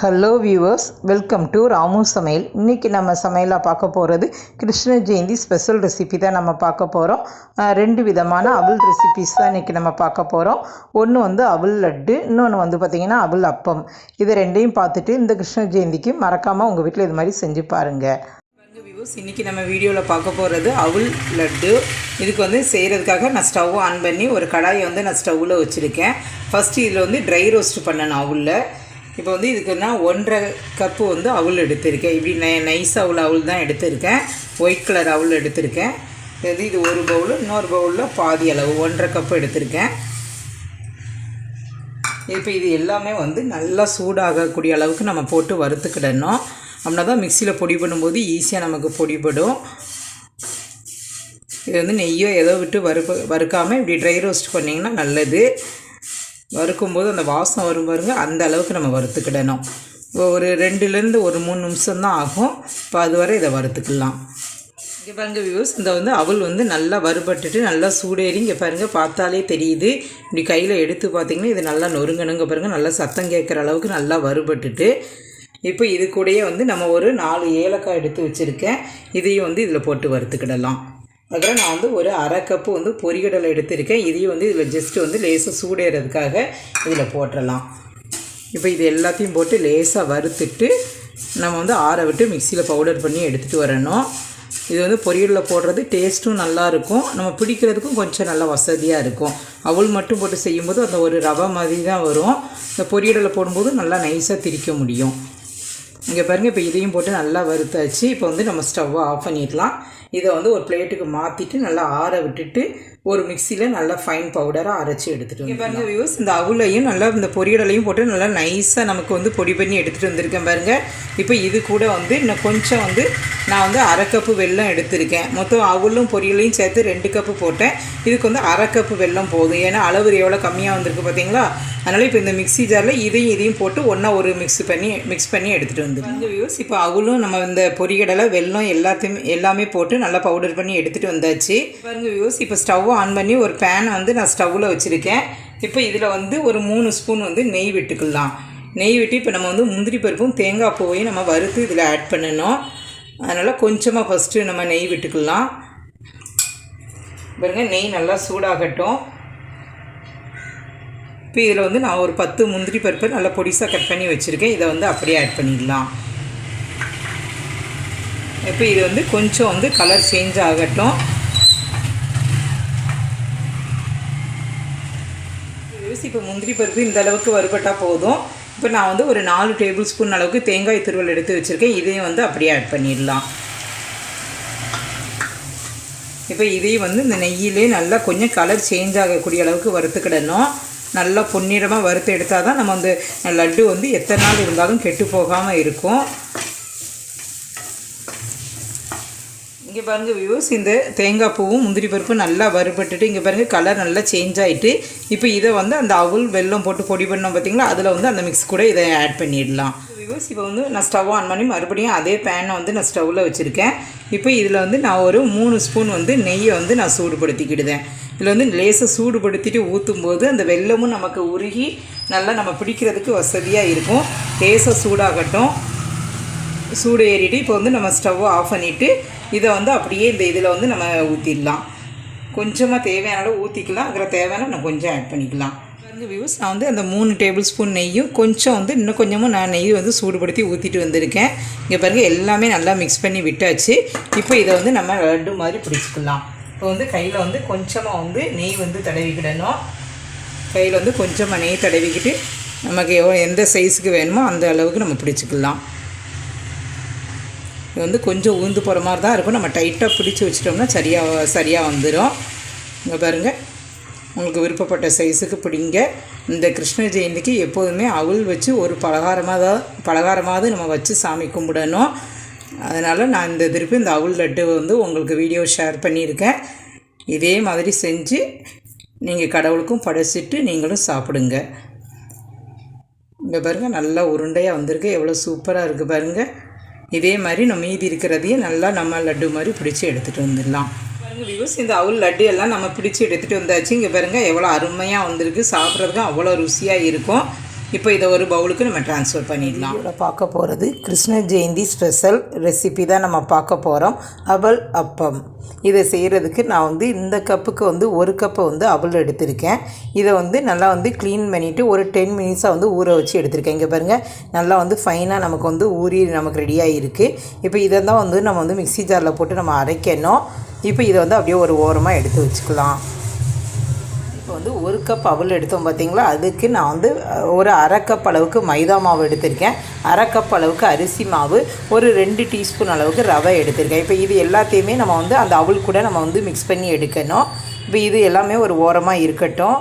Hello viewers welcome to Ramu Samayal இன்றைக்கி நம்ம சமையலாக பார்க்க போகிறது கிருஷ்ண ஜெயந்தி ஸ்பெஷல் ரெசிபி தான் நம்ம பார்க்க போகிறோம் ரெண்டு விதமான அவல் ரெசிபிஸ் தான் இன்றைக்கி நம்ம பார்க்க போகிறோம் ஒன்று வந்து அவல் லட்டு இன்னொன்று வந்து பார்த்திங்கன்னா அவல் அப்பம். இது ரெண்டையும் பார்த்துட்டு இந்த கிருஷ்ண ஜெயந்திக்கு மறக்காமல் உங்கள் வீட்டில் இது மாதிரி செஞ்சு பாருங்கள் வியூஸ் இன்றைக்கி நம்ம வீடியோவில் பார்க்க போகிறது அவுல் லட்டு. இதுக்கு வந்து செய்கிறதுக்காக நான் ஸ்டவ் ஆன் பண்ணி ஒரு கடாயை வந்து நான் ஸ்டவ்வில் வச்சுருக்கேன். ஃபஸ்ட்டு இதில் வந்து ட்ரை ரோஸ்ட் பண்ணணும் அவுலில். இப்போ வந்து இதுக்கு நான் ஒன்றரை கப்பு வந்து அவுள் எடுத்திருக்கேன். இப்படி நை நைஸ் அவுள் அவுள் தான் எடுத்திருக்கேன். ஒயிட் கலர் அவுள் எடுத்திருக்கேன். இது வந்து இது ஒரு பவுல் இன்னொரு பவுலில் பாதி அளவு ஒன்றரை கப்பு எடுத்திருக்கேன். இப்போ இது எல்லாமே வந்து நல்லா சூடாகக்கூடிய அளவுக்கு நம்ம போட்டு வறுத்துக்கிடணும். அப்படின்னா தான் மிக்சியில் பொடி பண்ணும்போது ஈஸியாக நமக்கு பொடிபடும். இது வந்து நெய்யோ ஏதோ விட்டு வறுப்பு வறுக்காமல் இப்படி ட்ரை ரோஸ்ட் பண்ணிங்கன்னா நல்லது. வறுக்கும்போது அந்த வாசம் வரும் பாருங்க அந்த அளவுக்கு நம்ம வறுத்துக்கிடணும். ஒரு ரெண்டுலேருந்து ஒரு மூணு நிமிஷம் தான் ஆகும். இப்போ அது வரை இதை வறுத்துக்கலாம். இங்கே பாருங்க வியூஸ் இந்த வந்து அவள் வந்து நல்லா வறுபட்டுட்டு நல்லா சூடேறி இங்கே பாருங்கள் பார்த்தாலே தெரியுது. இப்படி கையில் எடுத்து பார்த்திங்கன்னா இது நல்லா நொறுங்கணுங்க பாருங்கள் நல்லா சத்தம் கேட்குற அளவுக்கு நல்லா வறுபட்டுட்டு. இப்போ இது கூடயே வந்து நம்ம ஒரு நாலு ஏலக்காய் எடுத்து வச்சுருக்கேன். இதையும் வந்து இதில் போட்டு வறுத்துக்கிடலாம். அதுக்கப்புறம் நான் வந்து ஒரு அரை கப்பு வந்து பொரிகடலை எடுத்திருக்கேன். இதையும் வந்து இதில் ஜஸ்ட்டு வந்து லேசாக சூடேறதுக்காக இதில் போட்டுடலாம் இப்போ இது எல்லாத்தையும் போட்டு லேசாக வறுத்துட்டு நம்ம வந்து ஆற விட்டு மிக்சியில் பவுடர் பண்ணி எடுத்துகிட்டு வரணும். இது வந்து பொரியலில் போடுறது டேஸ்ட்டும் நல்லாயிருக்கும் நம்ம பிடிக்கிறதுக்கும் கொஞ்சம் நல்லா வசதியாக இருக்கும். அவள் மட்டும் போட்டு செய்யும்போது அந்த ஒரு ரவை மாதிரி தான் வரும். இந்த பொரியலில் போடும்போது நல்லா நைஸாக திரிக்க முடியும். இங்கே பாருங்கள் இப்போ இதையும் போட்டு நல்லா வறுத்தாச்சு. இப்போ வந்து நம்ம ஸ்டவ்வை ஆஃப் பண்ணிடலாம். இதை வந்து ஒரு பிளேட்டுக்கு மாற்றிட்டு நல்லா ஆற விட்டுட்டு ஒரு மிக்சியில் நல்லா ஃபைன் பவுடராக அரைச்சி எடுத்துகிட்டு வந்து பாருங்கள் வியூஸ் இந்த அவுலையும் நல்லா இந்த பொரியடலையும் போட்டு நல்லா நைஸாக நமக்கு வந்து பொடி பண்ணி எடுத்துகிட்டு வந்திருக்கேன் பாருங்கள் இப்போ இது கூட வந்து இன்னும் கொஞ்சம் வந்து நான் வந்து அரை கப்பு வெல்லம் எடுத்திருக்கேன். மொத்தம் அவுளும் பொரியலையும் சேர்த்து ரெண்டு கப்பு போட்டேன். இதுக்கு வந்து அரை கப்பு வெல்லம் போதும். ஏன்னா அளவு எவ்வளோ கம்மியாக வந்திருக்கு பார்த்தீங்களா அதனால் இப்போ இந்த மிக்ஸி ஜாரில் இதையும் இதையும் போட்டு ஒன்றா ஒரு மிக்ஸ் பண்ணி மிக்ஸ் பண்ணி எடுத்துகிட்டு இந்த வியூஸ் இப்போ அவளும் நம்ம இந்த பொரிகடலை வெல்லம் எல்லாத்தையுமே எல்லாமே போட்டு நல்லா பவுடர் பண்ணி எடுத்துகிட்டு வந்தாச்சு. பாருங்க வியூஸ் இப்போ ஸ்டவ் ஆன் பண்ணி ஒரு பேனை வந்து நான் ஸ்டவ்வில் வச்சுருக்கேன். இப்போ இதில் வந்து ஒரு மூணு ஸ்பூன் வந்து நெய் விட்டுக்கலாம். நெய் விட்டு இப்போ நம்ம வந்து முந்திரி பருப்பும் தேங்காய் பூவையும் நம்ம வறுத்து இதில் ஆட் பண்ணணும். அதனால் கொஞ்சமாக ஃபஸ்ட்டு நம்ம நெய் விட்டுக்கலாம். பாருங்க நெய் நல்லா சூடாகட்டும். இப்போ இதில் வந்து நான் ஒரு பத்து முந்திரி பருப்பு நல்லா பொடிசாக கட் பண்ணி வச்சுருக்கேன். இதை வந்து அப்படியே ஆட் பண்ணிடலாம். இப்போ இது வந்து கொஞ்சம் வந்து கலர் சேஞ்ச் ஆகட்டும். இப்போ முந்திரி பருப்பு இந்த அளவுக்கு வறுபட்டால் போதும். இப்போ நான் வந்து ஒரு நாலு டேபிள் ஸ்பூன் அளவுக்கு தேங்காய் துருவல் எடுத்து வச்சுருக்கேன். இதையும் வந்து அப்படியே ஆட் பண்ணிடலாம். இப்போ இதையும் வந்து இந்த நெய்யிலே நல்லா கொஞ்சம் கலர் சேஞ்ச் ஆகக்கூடிய அளவுக்கு வறுத்துக்கிடணும். நல்லா பொன்னிறமாக வறுத்து எடுத்தால் தான் நம்ம வந்து லட்டு வந்து எத்தனை நாள் இருந்தாலும் கெட்டு போகாமல் இருக்கும். இங்கே பாருங்கள் வியூஸ் இந்த தேங்காய் பூவும் முந்திரி பருப்பும் நல்லா வறுபட்டுட்டு இங்கே பாருங்கள் கலர் நல்லா சேஞ்ச் ஆகிட்டு இப்போ இதை வந்து அந்த அவுள் வெல்லம் போட்டு பொடி பண்ணோம் பார்த்தீங்களா அதில் வந்து அந்த மிக்ஸ் கூட இதை ஆட் பண்ணிடலாம். வியூஸ் இப்போ வந்து நான் ஸ்டவ் ஆன் பண்ணி மறுபடியும் அதே பேனை வந்து நான் ஸ்டவ்வில் வச்சுருக்கேன். இப்போ இதில் வந்து நான் ஒரு மூணு ஸ்பூன் வந்து நெய்யை வந்து நான் சூடுபடுத்திக்கிடுதேன் இதில் வந்து லேசாக சூடுபடுத்திட்டு ஊற்றும் போது அந்த வெல்லமும் நமக்கு உருகி நல்லா நம்ம பிடிக்கிறதுக்கு வசதியாக இருக்கும். லேசாக சூடாகட்டும். சூடு ஏறிட்டு இப்போ வந்து நம்ம ஸ்டவ்வை ஆஃப் பண்ணிவிட்டு இதை வந்து அப்படியே இந்த இதில் வந்து நம்ம ஊற்றிடலாம் கொஞ்சமாக தேவையான அளவு ஊற்றிக்கலாம் அதில் தேவையான நம்ம கொஞ்சம் ஆட் பண்ணிக்கலாம். வந்து வியூஸ் நான் வந்து அந்த மூணு டேபிள் ஸ்பூன் நெய்யும் கொஞ்சம் வந்து இன்னும் கொஞ்சமும் நான் நெய் வந்து சூடுபடுத்தி ஊற்றிட்டு வந்திருக்கேன். இங்கே பாருங்கள் எல்லாமே நல்லா மிக்ஸ் பண்ணி விட்டாச்சு. இப்போ இதை வந்து நம்ம லட்டு மாதிரி பிடிச்சிக்கலாம். இப்போ வந்து கையில் வந்து கொஞ்சமாக வந்து நெய் வந்து தடவிக்கிடணும். கையில் வந்து கொஞ்சமாக நெய் தடவிக்கிட்டு நமக்கு எவ்வளோ எந்த சைஸுக்கு வேணுமோ அந்த அளவுக்கு நம்ம பிடிச்சிக்கலாம். இது வந்து கொஞ்சம் உளுந்து போகிற மாதிரி தான் இருக்கும். நம்ம டைட்டாக பிடிச்சி வச்சிட்டோம்னா சரியாக சரியாக வந்துடும் இங்கே பாருங்கள் உங்களுக்கு விருப்பப்பட்ட சைஸுக்கு பிடிங்க. இந்த கிருஷ்ண ஜெயந்திக்கு எப்போதுமே அவள் வச்சு ஒரு பலகாரமாக தான் பலகாரமாவது நம்ம வச்சு சாமி கும்பிடணும். அதனால் நான் இந்த திருப்பி இந்த அவள் லட்டு வந்து உங்களுக்கு வீடியோ ஷேர் பண்ணியிருக்கேன். இதே மாதிரி செஞ்சு நீங்கள் கடவுளுக்கும் படைச்சிட்டு நீங்களும் சாப்பிடுங்க. இங்கே பாருங்கள் நல்லா உருண்டையாக வந்திருக்கு. எவ்வளோ சூப்பராக இருக்குது பாருங்கள் இதே மாதிரி நம்ம மீதி இருக்கிறதையும் நல்லா நம்ம லட்டு மாதிரி பிடிச்சி எடுத்துகிட்டு வந்துடலாம். வியூஸ் இந்த அவுல் லட்டு எல்லாம் நம்ம பிடிச்சி எடுத்துகிட்டு வந்தாச்சு. இங்கே பாருங்கள் எவ்வளோ அருமையாக வந்திருக்கு. சாப்பிட்றதுக்கும் அவ்வளோ ருசியாக இருக்கும். இப்போ இதை ஒரு பவுலுக்கு நம்ம ட்ரான்ஸ்ஃபர் பண்ணிடலாம். பார்க்க போகிறது கிருஷ்ண ஜெயந்தி ஸ்பெஷல் ரெசிபி தான் நம்ம பார்க்க போகிறோம் அவல் அப்பம். இதை செய்கிறதுக்கு நான் வந்து இந்த கப்புக்கு வந்து ஒரு கப்பை வந்து அவல் எடுத்திருக்கேன். இதை வந்து நல்லா வந்து க்ளீன் பண்ணிவிட்டு ஒரு டென் மினிட்ஸாக வந்து ஊற வச்சு எடுத்திருக்கேன். இங்கே பாருங்கள் நல்லா வந்து ஃபைனாக நமக்கு வந்து ஊறி நமக்கு ரெடியாக இருக்குது இப்போ இதை தான் வந்து நம்ம வந்து மிக்ஸி ஜாரில் போட்டு நம்ம அரைக்கணும். இப்போ இதை வந்து அப்படியே ஒரு ஓரமாக எடுத்து வச்சுக்கலாம். வந்து ஒரு கப் அவல் எடுத்தோம் பார்த்தீங்களா? அதுக்கு நான் வந்து ஒரு அரை கப் அளவுக்கு மைதா மாவு எடுத்திருக்கேன். அரை கப் அளவுக்கு அரிசி மாவு ஒரு ரெண்டு டீஸ்பூன் அளவுக்கு ரவை எடுத்திருக்கேன். இப்போ இது எல்லாத்தையுமே நம்ம வந்து அந்த அவல் கூட நம்ம வந்து மிக்ஸ் பண்ணி எடுக்கணும். இப்போ இது எல்லாமே ஒரு ஓரமாக இருக்கட்டும்.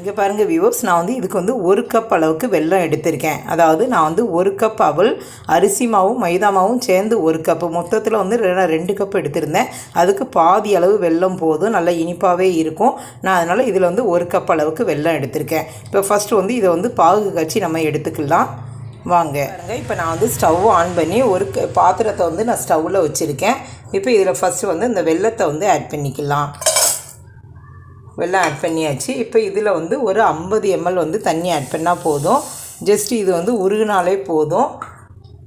இங்கே பாருங்கள் வியூவர்ஸ் நான் வந்து இதுக்கு வந்து ஒரு கப் அளவுக்கு வெல்லம் எடுத்திருக்கேன். அதாவது நான் வந்து ஒரு கப் அவல் அரிசி மாவும் மைதா மாவும் சேர்ந்து ஒரு கப்பு மொத்தத்தில் வந்து ரெ- ரெண்டு கப் எடுத்திருந்தேன். அதுக்கு பாதி அளவு வெல்லம் போதும் நல்லா இனிப்பாகவே இருக்கும். நான் அதனால் இதில் வந்து ஒரு கப் அளவுக்கு வெல்லம் எடுத்திருக்கேன். இப்போ ஃபஸ்ட்டு வந்து இதை வந்து பாகு காய்ச்சி நம்ம எடுத்துக்கலாம். வாங்க. பாருங்க இப்போ நான் வந்து ஸ்டவ் ஆன் பண்ணி ஒரு க- பாத்திரத்தை வந்து நான் ஸ்டவ்வில் வச்சுருக்கேன். இப்போ இதில் ஃபஸ்ட்டு வந்து இந்த வெல்லத்தை வந்து ஆட் பண்ணிக்கலாம். எல்லாம் ஆட் பண்ணியாச்சு. இப்போ இதில் வந்து ஒரு ஐம்பது எம்எல் வந்து தண்ணி ஆட் பண்ணால் போதும். ஜஸ்ட் இது வந்து உருகினாலே போதும்.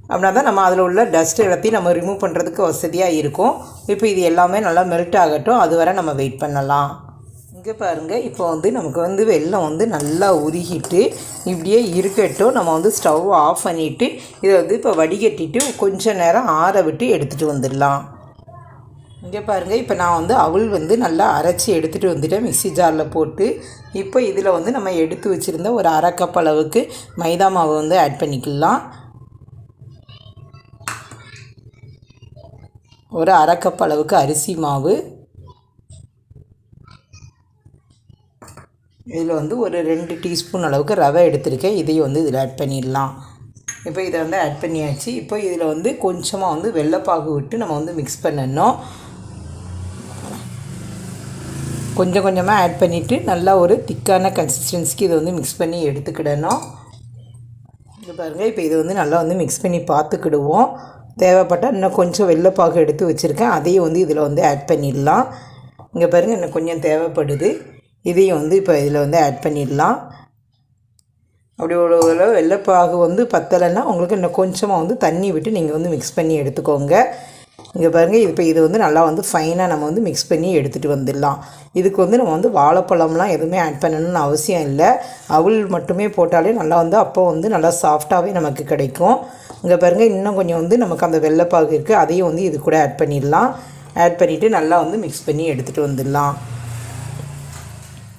அப்படின்னா தான் நம்ம அதில் உள்ள டஸ்ட் எல்லாத்தையும் நம்ம ரிமூவ் பண்ணுறதுக்கு வசதியாக இருக்கும். இப்போ இது எல்லாமே நல்லா மெல்ட் ஆகட்டும். அது வரை நம்ம வெயிட் பண்ணலாம். இங்கே பாருங்கள் இப்போ வந்து நமக்கு வந்து வெள்ளம் வந்து நல்லா உருகிட்டு இப்படியே இருக்கட்டும். நம்ம வந்து ஸ்டவ் ஆஃப் பண்ணிவிட்டு இதை வந்து இப்போ வடிகட்டிட்டு கொஞ்சம் நேரம் ஆற விட்டு எடுத்துகிட்டு வந்துடலாம். இங்கே பாருங்கள் இப்போ நான் வந்து அவல் வந்து நல்லா அரைச்சி எடுத்துகிட்டு வந்துட்டேன் மிக்ஸி ஜாரில் போட்டு. இப்போ இதில் வந்து நம்ம எடுத்து வச்சுருந்த ஒரு அரை கப் அளவுக்கு மைதா மாவு வந்து ஆட் பண்ணிக்கலாம். ஒரு அரை கப் அளவுக்கு அரிசி மாவு. இதில் வந்து ஒரு ரெண்டு டீஸ்பூன் அளவுக்கு ரவை எடுத்திருக்கேன் இதையும் வந்து இதில் ஆட் பண்ணிடலாம். இப்போ இதை வந்து ஆட் பண்ணியாச்சு. இப்போ இதில் வந்து கொஞ்சமாக வந்து வெள்ளைப்பாகு விட்டு நம்ம வந்து மிக்ஸ் பண்ணணும். கொஞ்சம் கொஞ்சமாக ஆட் பண்ணிவிட்டு நல்லா ஒரு திக்கான கன்சிஸ்டன்சிக்கு இதை வந்து மிக்ஸ் பண்ணி எடுத்துக்கிடணும். இது பாருங்கள் இப்போ இதை வந்து நல்லா வந்து மிக்ஸ் பண்ணி பார்த்துக்கிடுவோம். தேவைப்பட்டால் இன்னும் கொஞ்சம் வெள்ளைப்பாகு எடுத்து வச்சுருக்கேன். அதையும் வந்து இதில் வந்து ஆட் பண்ணிடலாம். இங்கே பாருங்கள் இன்னும் கொஞ்சம் தேவைப்படுது. இதையும் வந்து இப்போ இதில் வந்து ஆட் பண்ணிடலாம். அப்படி ஒரு வெள்ளைப்பாகு வந்து பத்தலைன்னா உங்களுக்கு இன்னும் கொஞ்சமாக வந்து தண்ணி விட்டு நீங்கள் வந்து மிக்ஸ் பண்ணி எடுத்துக்கோங்க. இங்கே பாருங்கள் இப்போ இது வந்து நல்லா வந்து ஃபைனாக நம்ம வந்து மிக்ஸ் பண்ணி எடுத்துகிட்டு வந்துடலாம். இதுக்கு வந்து நம்ம வந்து வாழைப்பழம்லாம் எதுவுமே ஆட் பண்ணணும்னு அவசியம் இல்லை. அவல் மட்டுமே போட்டாலே நல்லா வந்து அப்போ வந்து நல்லா சாஃப்டாகவே நமக்கு கிடைக்கும். இங்கே பாருங்கள் இன்னும் கொஞ்சம் வந்து நமக்கு அந்த வெள்ளைப்பாகு இருக்குது அதையும் வந்து இது கூட ஆட் பண்ணிடலாம். ஆட் பண்ணிவிட்டு நல்லா வந்து மிக்ஸ் பண்ணி எடுத்துகிட்டு வந்துடலாம்.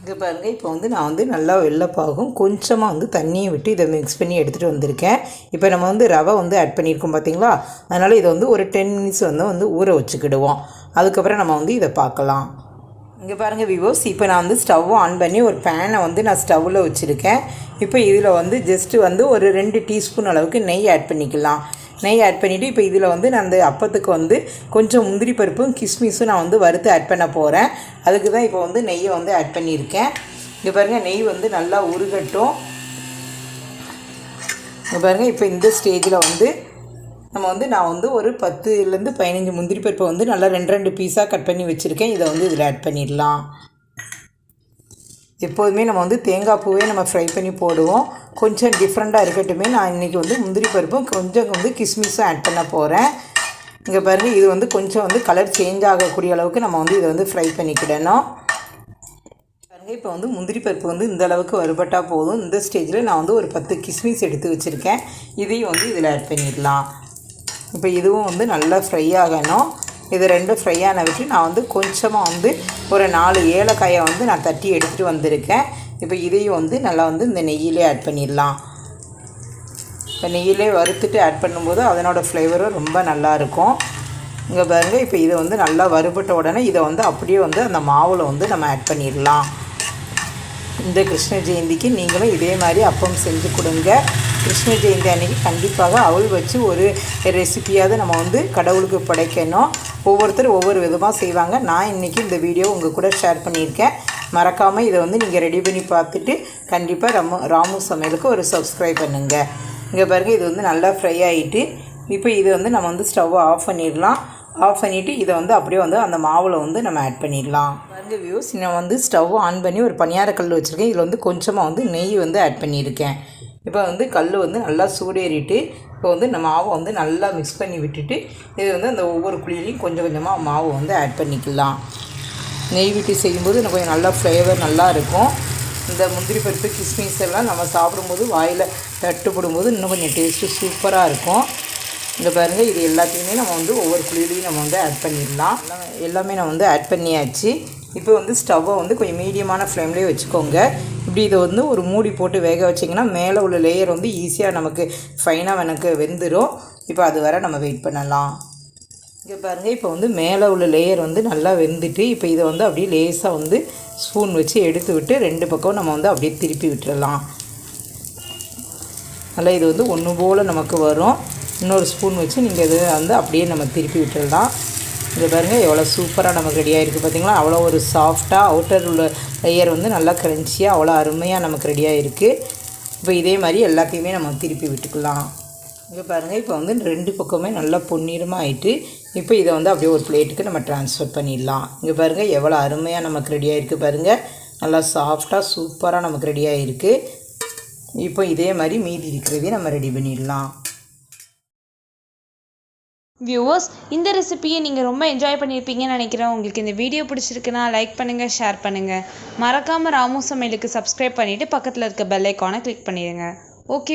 இங்கே பாருங்கள் இப்போ வந்து நான் வந்து நல்லா வெள்ளைப்பாகும் கொஞ்சமாக வந்து தண்ணியை விட்டு இதை மிக்ஸ் பண்ணி எடுத்துகிட்டு வந்திருக்கேன். இப்போ நம்ம வந்து ரவை வந்து ஆட் பண்ணியிருக்கோம் பார்த்தீங்களா அதனால் இதை வந்து ஒரு டென் மினிட்ஸ் வந்து வந்து ஊற வச்சுக்கிடுவோம். அதுக்கப்புறம் நம்ம வந்து இதை பார்க்கலாம். இங்கே பாருங்கள் விவோஸ் இப்போ நான் வந்து ஸ்டவ் ஆன் பண்ணி ஒரு பேனை வந்து நான் ஸ்டவ்வில் வச்சுருக்கேன். இப்போ இதில் வந்து ஜஸ்ட்டு வந்து ஒரு ரெண்டு டீஸ்பூன் அளவுக்கு நெய் ஆட் பண்ணிக்கலாம். நெய் ஆட் பண்ணிவிட்டு இப்போ இதில் வந்து நான் அந்த அப்பத்துக்கு வந்து கொஞ்சம் முந்திரி பருப்பும் கிஸ்மிஸும் நான் வந்து வறுத்து ஆட் பண்ண போகிறேன் அதுக்கு தான் இப்போ வந்து நெய்யை வந்து ஆட் பண்ணியிருக்கேன். இங்கே பாருங்கள் நெய் வந்து நல்லா உருகட்டும். இங்கே பாருங்கள் இப்போ இந்த ஸ்டேஜில் வந்து நம்ம வந்து நான் வந்து ஒரு பத்துலேருந்து பதினஞ்சு முந்திரி பருப்பை வந்து நல்லா ரெண்டு ரெண்டு பீஸாக கட் பண்ணி வச்சுருக்கேன். இதை வந்து இதில் ஆட் பண்ணிடலாம். எப்போதுமே நம்ம வந்து தேங்காய் பூவே நம்ம ஃப்ரை பண்ணி போடுவோம். கொஞ்சம் டிஃப்ரெண்ட்டாக இருக்கட்டுமே. நான் இன்றைக்கி வந்து முந்திரி பருப்பும் கொஞ்சம் வந்து கிஸ்மிஸும் ஆட் பண்ண போகிறேன் இங்கே பாருங்கள் இது வந்து கொஞ்சம் வந்து கலர் சேஞ்ச் ஆகக்கூடிய அளவுக்கு நம்ம வந்து இதை வந்து ஃப்ரை பண்ணிக்கிடணும். பாருங்க இப்போ வந்து முந்திரி பருப்பு வந்து இந்த அளவுக்கு வறுபட்டால் போதும். இந்த ஸ்டேஜில் நான் வந்து ஒரு பத்து கிஸ்மிஸ் எடுத்து வச்சுருக்கேன். இதையும் வந்து இதில் ஆட் பண்ணிடலாம். இப்போ இதுவும் வந்து நல்லா ஃப்ரை ஆகணும். இது ரெண்டும் ஃப்ரை ஆன விட்டு நான் வந்து கொஞ்சமாக வந்து ஒரு நாலு ஏலக்காயை வந்து நான் தட்டி எடுத்துகிட்டு வந்திருக்கேன். இப்போ இதையும் வந்து நல்லா வந்து இந்த நெய்யிலே ஆட் பண்ணிடலாம். இப்போ நெய்யிலே வறுத்துட்டு ஆட் பண்ணும்போது அதனோடய ஃப்ளேவரும் ரொம்ப நல்லாயிருக்கும் இங்கே பாருங்கள் இப்போ இதை வந்து நல்லா வறுபட்ட உடனே இதை வந்து அப்படியே வந்து அந்த மாவில் வந்து நம்ம ஆட் பண்ணிடலாம். இந்த கிருஷ்ண ஜெயந்திக்கு நீங்களும் இதே மாதிரி அப்பம் செஞ்சு கொடுங்க. கிருஷ்ண ஜெயந்தி அன்னைக்கு கண்டிப்பாக அவள் வச்சு ஒரு ரெசிபியாவது நம்ம வந்து கடவுளுக்கு படைக்கணும். ஒவ்வொருத்தரும் ஒவ்வொரு விதமாக செய்வாங்க. நான் இன்றைக்கி இந்த வீடியோ உங்கள் கூட ஷேர் பண்ணியிருக்கேன். மறக்காமல் இதை வந்து நீங்கள் ரெடி பண்ணி பார்த்துட்டு கண்டிப்பாக ரமு ராமு சமையலுக்கு ஒரு சப்ஸ்கிரைப் பண்ணுங்கள் இங்கே பாருங்கள் இது வந்து நல்லா ஃப்ரை ஆகிட்டு இப்போ இது வந்து நம்ம வந்து ஸ்டவ்வை ஆஃப் பண்ணிடலாம். ஆஃப் பண்ணிவிட்டு இதை வந்து அப்படியே வந்து அந்த மாவில் வந்து நம்ம ஆட் பண்ணிடலாம். பாருங்கள் வியூஸ் நான் வந்து ஸ்டவ் ஆன் பண்ணி ஒரு பணியாரக்கல் வச்சுருக்கேன். இதில் வந்து கொஞ்சமாக வந்து நெய் வந்து ஆட் பண்ணியிருக்கேன். இப்போ வந்து கல் வந்து நல்லா சூடேறிட்டு இப்போ வந்து நம்ம மாவை வந்து நல்லா மிக்ஸ் பண்ணி விட்டுட்டு இது வந்து அந்த ஒவ்வொரு குழியிலையும் கொஞ்சம் கொஞ்சமாக மாவு வந்து ஆட் பண்ணிக்கலாம். நெய் விட்டு செய்யும்போது இன்னும் கொஞ்சம் நல்லா ஃப்ளேவர் நல்லா இருக்கும். இந்த முந்திரி பருப்பு கிஸ்மிஸ் எல்லாம் நம்ம சாப்பிடும்போது வாயில் தட்டுப்படும்போது இன்னும் கொஞ்சம் டேஸ்ட்டு சூப்பராக இருக்கும். இந்த பாருங்கள் இது எல்லாத்தையுமே நம்ம வந்து ஒவ்வொரு குழியிலையும் நம்ம வந்து ஆட் பண்ணிடலாம். எல்லாமே எல்லாமே வந்து ஆட் பண்ணியாச்சு. இப்போ வந்து ஸ்டவ்வை வந்து கொஞ்சம் மீடியமான ஃப்ளேம்லேயே வச்சுக்கோங்க. இப்படி இதை வந்து ஒரு மூடி போட்டு வேக வச்சிங்கன்னா மேலே உள்ள லேயர் வந்து ஈஸியாக நமக்கு ஃபைனாக எனக்கு வெந்துடும் இப்போ அது வரை நம்ம வெயிட் பண்ணலாம். இங்கே பாருங்கள் இப்போ வந்து மேலே உள்ள லேயர் வந்து நல்லா வெந்துட்டு இப்போ இதை வந்து அப்படியே லேசாக வந்து ஸ்பூன் வச்சு எடுத்து விட்டு ரெண்டு பக்கம் நம்ம வந்து அப்படியே திருப்பி விட்டுடலாம் நல்லா இது வந்து ஒன்று போல் நமக்கு வரும். இன்னொரு ஸ்பூன் வச்சு நீங்கள் இதை வந்து அப்படியே நம்ம திருப்பி விட்டுடலாம் இங்கே பாருங்கள் எவ்வளோ சூப்பராக நமக்கு ரெடி ஆகிருக்கு பார்த்தீங்களா அவ்வளோ ஒரு சாஃப்டாக அவுட்டர் உள்ள லேயர் வந்து நல்லா க்ரன்ச்சியாக அவ்வளோ அருமையாக நமக்கு ரெடி ஆகிருக்கு இப்போ இதே மாதிரி எல்லாத்தையுமே நம்ம திருப்பி விட்டுக்கலாம். இங்கே பாருங்கள் இப்போ வந்து ரெண்டு பக்கமே நல்லா பொன்னிறமாக ஆயிட்டு இப்போ இதை வந்து அப்படியே ஒரு பிளேட்டுக்கு நம்ம ட்ரான்ஸ்ஃபர் பண்ணிடலாம். இங்கே பாருங்கள் எவ்வளோ அருமையாக நமக்கு ரெடி ஆகிருக்கு பாருங்கள் நல்லா சாஃப்டாக சூப்பராக நமக்கு ரெடி ஆகிருக்கு இப்போ இதே மாதிரி மீதி இருக்கிறதையும் நம்ம ரெடி பண்ணிடலாம். வியூவர்ஸ் இந்த ரெசிபியை நீங்கள் ரொம்ப என்ஜாய் பண்ணியிருப்பீங்கன்னு நினைக்கிறேன். உங்களுக்கு இந்த வீடியோ பிடிச்சிருக்குன்னா லைக் பண்ணுங்கள் ஷேர் பண்ணுங்கள் மறக்காமல் ராமு சமையலுக்கு சப்ஸ்கிரைப் பண்ணிவிட்டு பக்கத்தில் இருக்க பெல் ஐக்கானை கிளிக் பண்ணிடுங்க. ஓகே